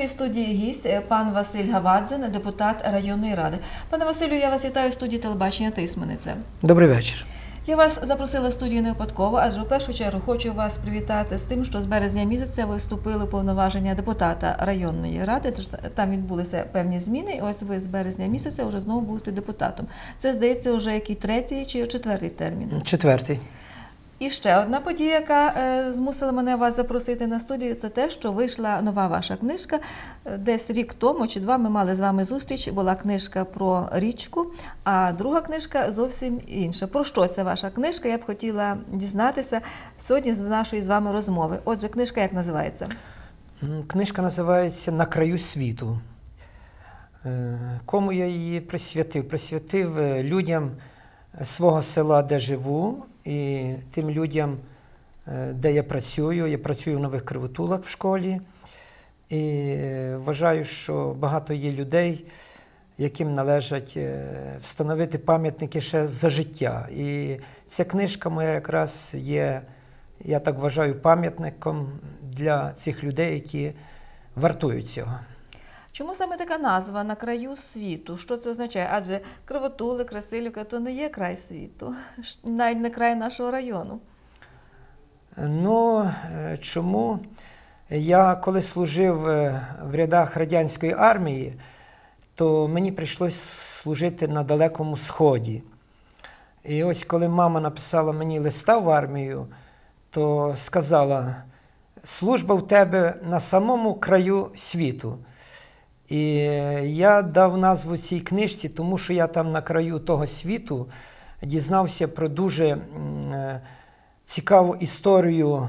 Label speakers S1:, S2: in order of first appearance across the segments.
S1: нашій студії гість е, пан Василь Гавадзин, депутат районної ради. Пане Василю, я вас вітаю в студії телебачення Тисмениця.
S2: Добрий вечір.
S1: Я вас запросила в студію не випадково, адже в першу чергу хочу вас привітати з тим, що з березня місяця ви вступили повноваження депутата районної ради. Тож там відбулися певні зміни. І ось ви з березня місяця вже знову будете депутатом. Це здається вже який третій чи четвертий термін.
S2: Четвертий.
S1: І ще одна подія, яка е, змусила мене вас запросити на студію, це те, що вийшла нова ваша книжка. Е, Десь рік тому чи два ми мали з вами зустріч. Була книжка про річку, а друга книжка зовсім інша. Про що ця ваша книжка? Я б хотіла дізнатися сьогодні з нашої з вами розмови. Отже, книжка як називається?
S2: Книжка називається На краю світу. Е, Кому я її присвятив? Присвятив людям свого села, де живу, і тим людям, е, де я працюю. Я працюю в нових кривотулах в школі. І вважаю, що багато є людей, яким належать е, встановити пам'ятники ще за життя. І ця книжка моя якраз є, я так вважаю, пам'ятником для цих людей, які вартують цього.
S1: Чому саме така назва на краю світу? Що це означає? Адже Кривотули, Красилівка то не є край світу, навіть не край нашого району.
S2: Ну, е, чому? Я коли служив е, в рядах радянської армії, то мені прийшлось служити на Далекому Сході. І ось коли мама написала мені листа в армію, то сказала: служба в тебе на самому краю світу. І я дав назву цій книжці, тому що я там на краю того світу дізнався про дуже е, цікаву історію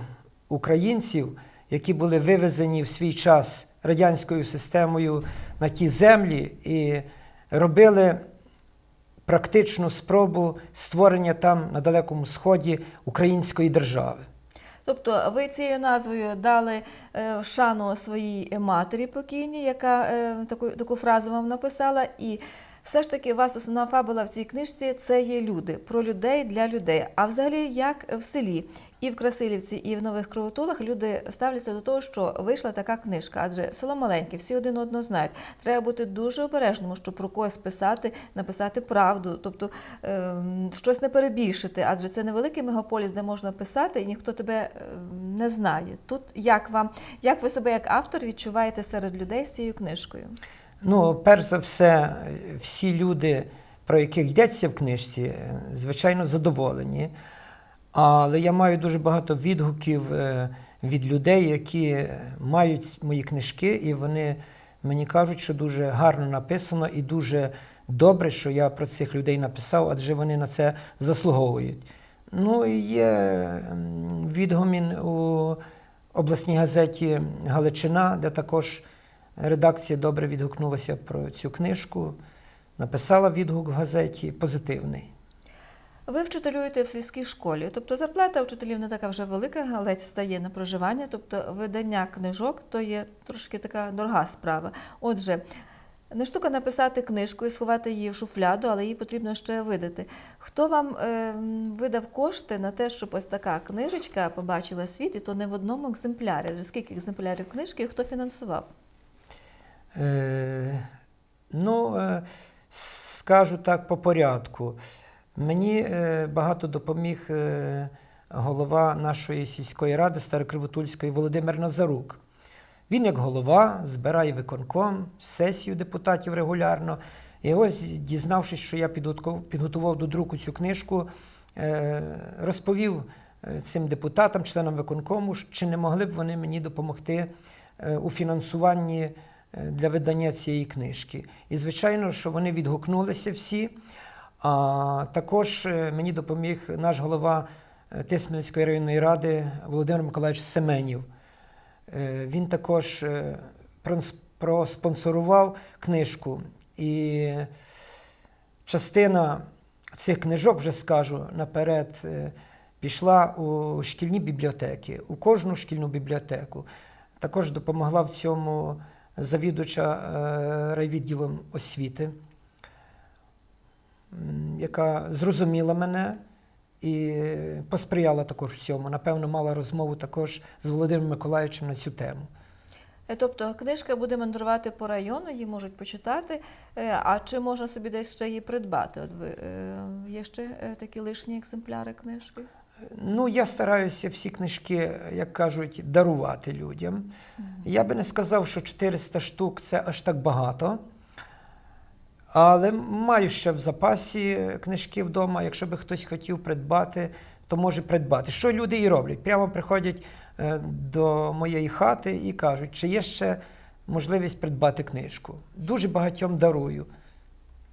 S2: українців, які були вивезені в свій час радянською системою на ті землі і робили практичну спробу створення там на Далекому Сході української держави.
S1: Тобто ви цією назвою дали е, шану своїй матері покійній, яка е, таку, таку фразу вам написала, і все ж таки у вас основна фабула в цій книжці це є люди, про людей для людей. А взагалі, як в селі, і в Красилівці, і в Нових Кривотулах люди ставляться до того, що вийшла така книжка, адже село маленьке, всі один одного знають. Треба бути дуже обережним, щоб про когось писати, написати правду, тобто ем, щось не перебільшити, адже це невеликий мегаполіс, де можна писати, і ніхто тебе ем, не знає. Тут як вам, як ви себе як автор відчуваєте серед людей з цією книжкою?
S2: Ну, перш за все, всі люди, про яких йдеться в книжці, е, звичайно, задоволені. Але я маю дуже багато відгуків е, від людей, які мають мої книжки, і вони мені кажуть, що дуже гарно написано і дуже добре, що я про цих людей написав, адже вони на це заслуговують. Ну і є відгомін у обласній газеті Галичина, де також редакція добре відгукнулася про цю книжку, написала відгук в газеті позитивний.
S1: Ви вчителюєте в сільській школі, тобто зарплата вчителів не така вже велика, але стає на проживання, тобто видання книжок то є трошки така дорога справа. Отже, не штука написати книжку і сховати її в шуфляду, але її потрібно ще видати. Хто вам е, видав кошти на те, щоб ось така книжечка побачила світ, і то не в одному екземплярі? Адже скільки екземплярів книжки і хто фінансував?
S2: Е, ну, е, скажу так по порядку. Мені е, багато допоміг е, голова нашої сільської ради Старокривотульської Володимир Назарук. Він, як голова, збирає виконком, сесію депутатів регулярно. І ось, дізнавшись, що я підготував, до друку цю книжку, е, розповів цим депутатам, членам виконкому, чи не могли б вони мені допомогти у фінансуванні для видання цієї книжки. І, звичайно, що вони відгукнулися всі. А також е, мені допоміг наш голова е, Тисменської районної ради Володимир Миколаївич Семенів. Е, Він також проспонсорував книжку. І частина цих книжок, вже скажу наперед, пішла у шкільні бібліотеки, у кожну шкільну бібліотеку. Також допомогла в цьому завідувача райвідділом освіти, яка зрозуміла мене і посприяла також в цьому. Напевно, мала розмову також з Володимиром Миколаївичем на цю тему.
S1: Е, Тобто книжка буде мандрувати по району, її можуть почитати. Е, А чи можна собі десь ще її придбати? От ви е, є ще такі лишні екземпляри книжки?
S2: Ну, я стараюся всі книжки, як кажуть, дарувати людям. Я би не сказав, що 400 штук це аж так багато. Але маю ще в запасі книжки вдома. Якщо би хтось хотів придбати, то може придбати. Що люди і роблять? Прямо приходять е, до моєї хати і кажуть, чи є ще можливість придбати книжку. Дуже багатьом дарую.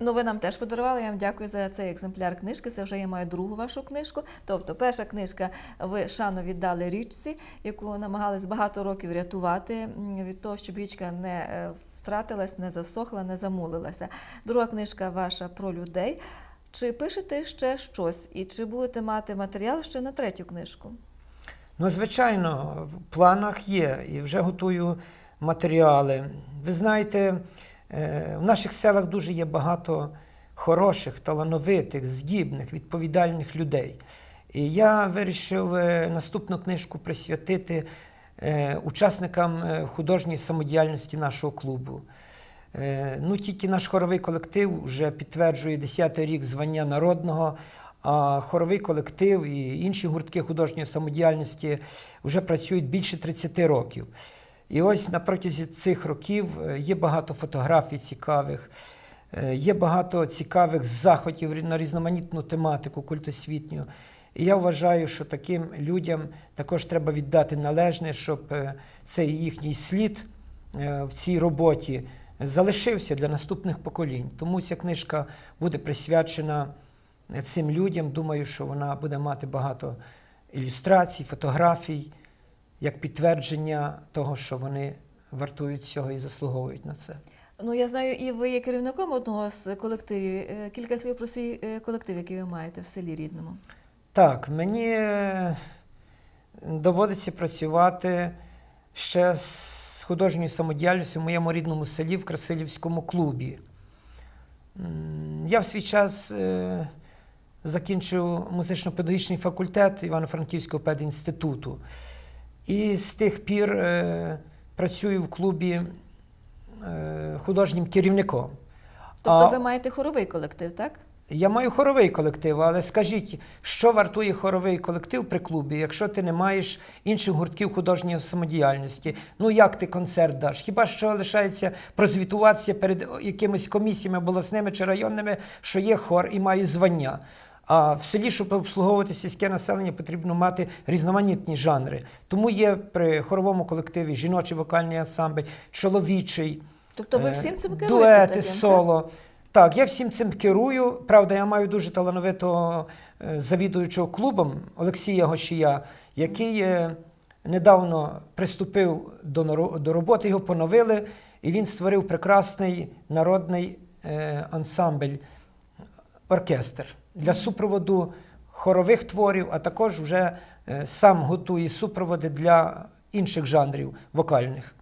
S1: Ну, ви нам теж подарували. Я вам дякую за цей екземпляр книжки. Це вже я маю другу вашу книжку. Тобто, перша книжка ви шану віддали річці, яку намагались багато років рятувати від того, щоб річка не е, втратилась, не засохла, не замулилася. Друга книжка ваша про людей. Чи пишете ще щось, і чи будете мати матеріал ще на третю книжку?
S2: Ну, звичайно, в планах є і вже готую матеріали. Ви знаєте, е, в наших селах дуже є багато хороших, талановитих, здібних, відповідальних людей. І я вирішив е, наступну книжку присвятити учасникам е, художньої самодіяльності нашого клубу. Е, Ну, тільки наш хоровий колектив вже підтверджує 10-й рік звання народного, а хоровий колектив і інші гуртки художньої самодіяльності вже працюють більше 30 років. І ось на протязі цих років е, є багато фотографій цікавих, е, є багато цікавих заходів на різноманітну тематику культосвітню. І я вважаю, що таким людям також треба віддати належне, щоб е, цей їхній слід е, в цій роботі залишився для наступних поколінь. Тому ця книжка буде присвячена е, цим людям. Думаю, що вона буде мати багато ілюстрацій, фотографій, як підтвердження того, що вони вартують цього і заслуговують на це.
S1: Ну, я знаю, і ви є керівником одного з колективів. Кілька слів про свій колектив, який ви маєте в селі рідному.
S2: Так, мені е, доводиться працювати ще з художньою самодіяльністю в моєму рідному селі в Красилівському клубі. Я в свій час е, закінчив музично-педагогічний факультет Івано-Франківського педінституту. І з тих пір е, працюю в клубі художнім керівником.
S1: Тобто
S2: А-
S1: ви маєте хоровий колектив, так?
S2: Я маю хоровий колектив, але скажіть, що вартує хоровий колектив при клубі, якщо ти не маєш інших гуртків художньої самодіяльності? Ну як ти концерт даш? Хіба що лишається прозвітуватися перед якимись комісіями обласними чи районними, що є хор і має звання? А в селі, щоб обслуговувати сільське населення, потрібно мати різноманітні жанри. Тому є при хоровому колективі жіночий вокальний ансамбль, чоловічий.
S1: Тобто ви
S2: Е,
S1: всім цим керуєте?
S2: Дуети,
S1: таким, так?
S2: соло. Так, я всім цим керую. Правда, я маю дуже талановитого е, завідуючого клубом Олексія Гошія, який е, недавно приступив до, роботи, його поновили, і він створив прекрасний народний е, ансамбль, оркестр для супроводу хорових творів, а також вже сам готує супроводи для інших жанрів вокальних.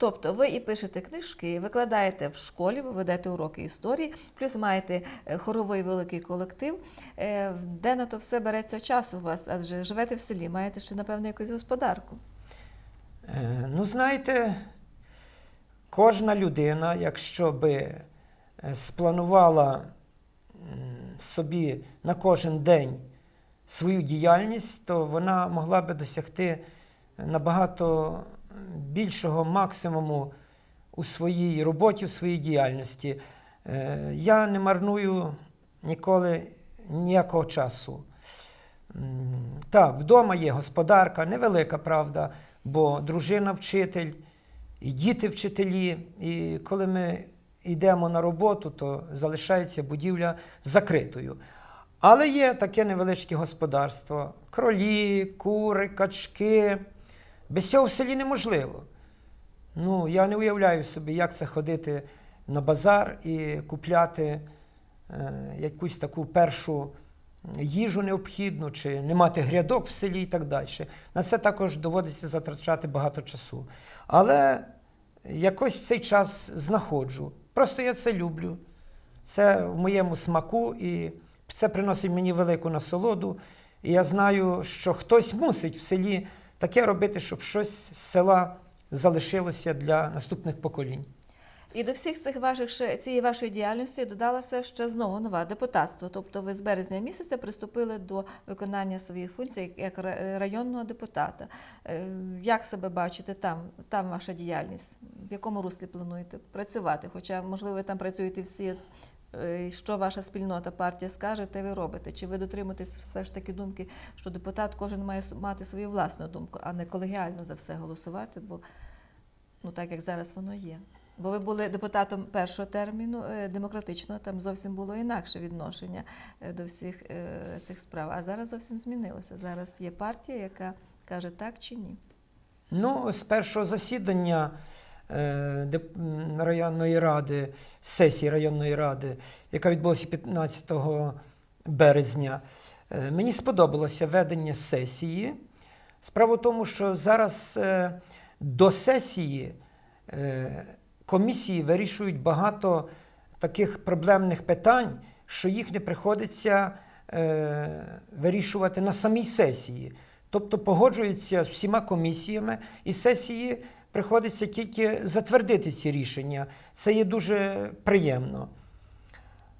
S1: Тобто ви і пишете книжки, викладаєте в школі, ви ведете уроки історії, плюс маєте е, хоровий великий колектив. Е, Де на то все береться час у вас? Адже живете в селі, маєте ще, напевно, якусь господарку.
S2: Е, Ну, знаєте, кожна людина, якщо би спланувала собі на кожен день свою діяльність, то вона могла би досягти набагато більшого максимуму у своїй роботі, у своїй діяльності. Е, Я не марную ніколи ніякого часу. Так, вдома є господарка, невелика, правда, бо дружина вчитель, і діти вчителі. І коли ми йдемо на роботу, то залишається будівля закритою. Але є таке невеличке господарство: кролі, кури, качки. Без цього в селі неможливо. Ну, я не уявляю собі, як це ходити на базар і купляти е, якусь таку першу їжу необхідну, чи не мати грядок в селі і так далі. На це також доводиться затрачати багато часу. Але якось цей час знаходжу. Просто я це люблю. Це в моєму смаку, і це приносить мені велику насолоду. І я знаю, що хтось мусить в селі таке робити, щоб щось з села залишилося для наступних поколінь.
S1: І до всіх цих ваших цієї вашої діяльності додалася ще знову нова депутатство. Тобто ви з березня місяця приступили до виконання своїх функцій як районного депутата. Е, Як себе бачите там, там ваша діяльність? В якому руслі плануєте працювати? Хоча, можливо, там працюєте всі. Е, Що ваша спільнота, партія скаже, те ви робите? Чи ви дотримуєтесь все ж таки думки, що депутат кожен має мати свою власну думку, а не колегіально за все голосувати? Бо ну так як зараз воно є. Бо ви були депутатом першого терміну е, демократичного, там зовсім було інакше відношення е, до всіх цих справ. А зараз зовсім змінилося. Зараз є партія, яка каже так чи ні.
S2: Ну, з першого засідання районної ради, сесії районної ради, яка відбулася 15 березня, е, мені сподобалося ведення сесії. Справа в тому, що зараз е, до сесії е, комісії вирішують багато таких проблемних питань, що їх не приходиться е, вирішувати на самій сесії. Тобто погоджуються з всіма комісіями, і сесії приходиться тільки затвердити ці рішення. Це є дуже приємно.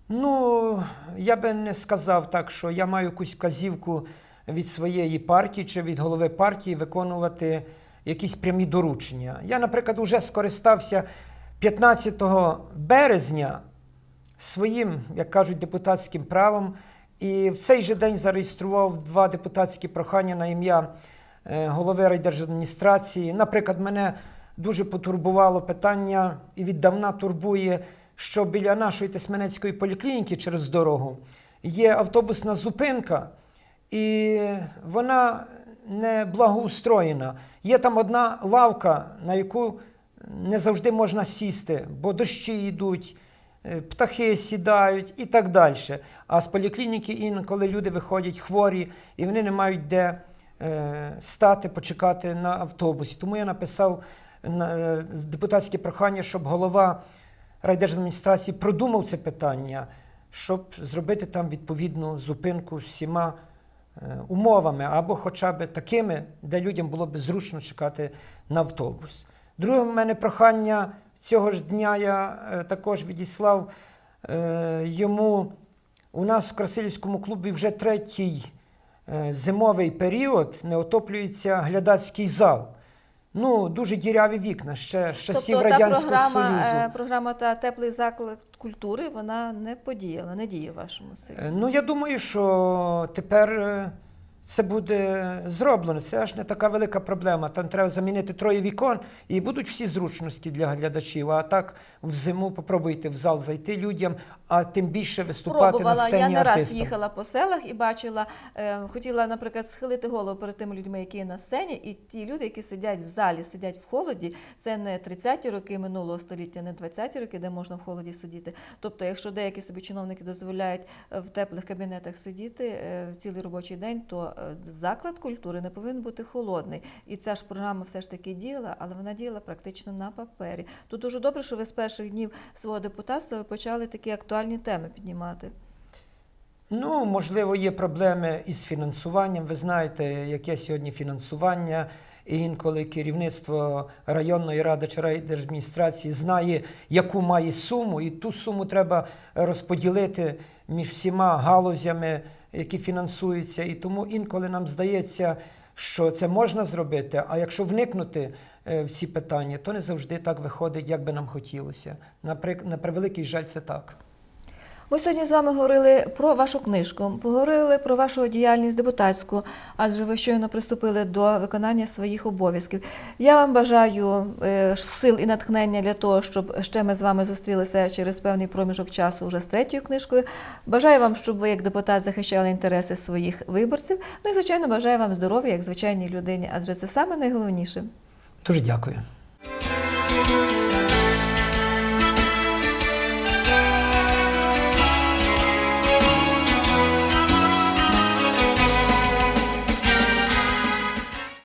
S2: Ну, я би не сказав так, що я маю якусь вказівку від своєї партії чи від голови партії виконувати якісь прямі доручення. Я, наприклад, вже скористався 15 березня своїм, як кажуть, депутатським правом. І в цей же день зареєстрував два депутатські прохання на ім'я голови райдержадміністрації. Наприклад, мене дуже потурбувало питання і віддавна турбує, що біля нашої Тисменецької поліклініки через дорогу є автобусна зупинка, і вона не благоустроєна. Є там одна лавка, на яку не завжди можна сісти, бо дощі йдуть, е, птахи сідають і так далі. А з поліклініки інколи люди виходять хворі, і вони не мають де е, стати, почекати на автобусі. Тому я написав е, депутатське прохання, щоб голова райдержадміністрації продумав це питання, щоб зробити там відповідну зупинку всіма е, умовами, або хоча б такими, де людям було б зручно чекати на автобус. Друге в мене прохання цього ж дня я е, також відіслав е, йому. У нас в Красилівському клубі вже третій е, зимовий період не отоплюється глядацький зал. Ну, дуже діряві вікна ще з часів
S1: тобто та
S2: Радянського
S1: програма,
S2: Союзу.
S1: е, програма та теплий заклад культури, вона не подіяла, не діє в вашому селі.
S2: Е, Ну, я думаю, що тепер е, це буде зроблено. Це аж не така велика проблема. Там треба замінити троє вікон і будуть всі зручності для глядачів. А так в зиму попробуйте в зал зайти людям, а тим більше виступати на сцені
S1: Я не раз їхала по селах і бачила, е, хотіла, наприклад, схилити голову перед тими людьми, які є на сцені, і ті люди, які сидять в залі, сидять в холоді. Це не 30-ті роки минулого століття, не 20-ті роки, де можна в холоді сидіти. Тобто, якщо деякі собі чиновники дозволяють е, в теплих кабінетах сидіти е, в цілий робочий день, то заклад культури не повинен бути холодний. І ця ж програма все ж таки діяла, але вона діяла практично на папері. Тут дуже добре, що ви з перших днів свого депутатства почали такі актуальні теми піднімати.
S2: Ну, можливо, є проблеми із фінансуванням. Ви знаєте, яке сьогодні фінансування. І інколи керівництво районної ради чи райдержадміністрації знає, яку має суму, і ту суму треба розподілити між всіма галузями, які фінансуються. І тому інколи нам здається, що це можна зробити. А якщо вникнути е, в ці питання, то не завжди так виходить, як би нам хотілося. На, при- на превеликий жаль, це так.
S1: Ми сьогодні з вами говорили про вашу книжку, поговорили про вашу діяльність депутатську, адже ви щойно приступили до виконання своїх обов'язків. Я вам бажаю е, сил і натхнення для того, щоб ще ми з вами зустрілися через певний проміжок часу вже з третьою книжкою. Бажаю вам, щоб ви як депутат захищали інтереси своїх виборців. Ну і звичайно, бажаю вам здоров'я як звичайній людині, адже це саме найголовніше.
S2: Дуже дякую.